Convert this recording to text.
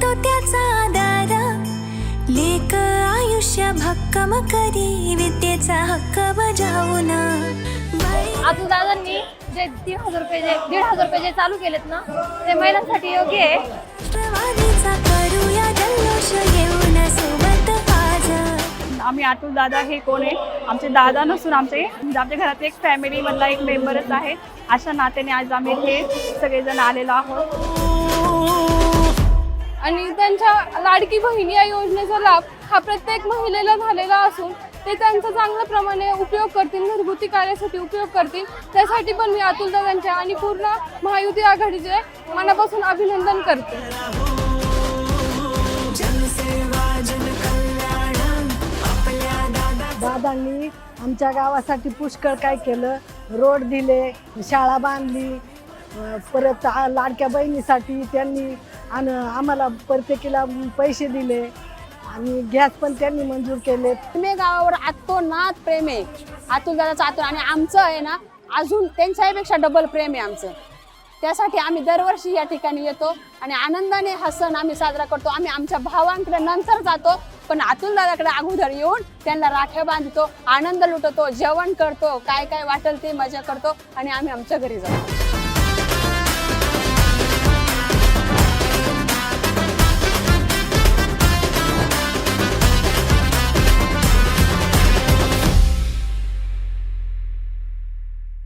करीतो त्याचा आदर लेक आयुष्य भक्कम करी विद्येचा हक्क बजावून. आता दादांनी जे तीन हजार रुपये जे दीड हजार रुपये जे चालू केलेत ना ते महिलांसाठी योग्य आहे. करूया जल्लोष घेऊन सोबत आम्ही अतुल दादा हे कोण आहे? आमचे दादा नसून आमचे म्हणजे आमच्या घरात एक फॅमिली मधला एक मेंबरच आहे. अशा नात्याने आज आम्ही हे सगळेजण आलेलो आहोत. आणि त्यांच्या लाडकी बहिणी या योजनेचा लाभ हा प्रत्येक महिलेला झालेला असून ते त्यांचा चांगल्या प्रमाणे उपयोग करतील घरगुती कार्यासाठी उपयोग करतील. त्यासाठी पण मी अतुल दादांच्या आणि पूर्ण महायुती आघाडीचे मनापासून अभिनंदन करते. जनसेवा दादांनी आमच्या गावासाठी पुष्कळ काय केलं. रोड दिले शाळा बांधली परत लाडक्या बहिणीसाठी त्यांनी आणि आम्हाला प्रत्येकीला पैसे दिले आणि गॅस पण त्यांनी मंजूर केले. प्रेमे गावावर आतोनात प्रेम आहे. आतून दादाचं आतून आणि आमचं आहे ना अजून त्यांच्यापेक्षा डबल प्रेम आहे आमचं. त्यासाठी आम्ही दरवर्षी या ठिकाणी येतो आणि आनंदाने हा सण आम्ही साजरा करतो. आम्ही आमच्या भावांकडे नंतर जातो पण आतून दादाकडे अगोदर येऊन त्यांना राख्या बांधतो आनंद लुटतो जेवण करतो काय काय वाटेल ते मजा करतो आणि आम्ही आमच्या घरी जातो.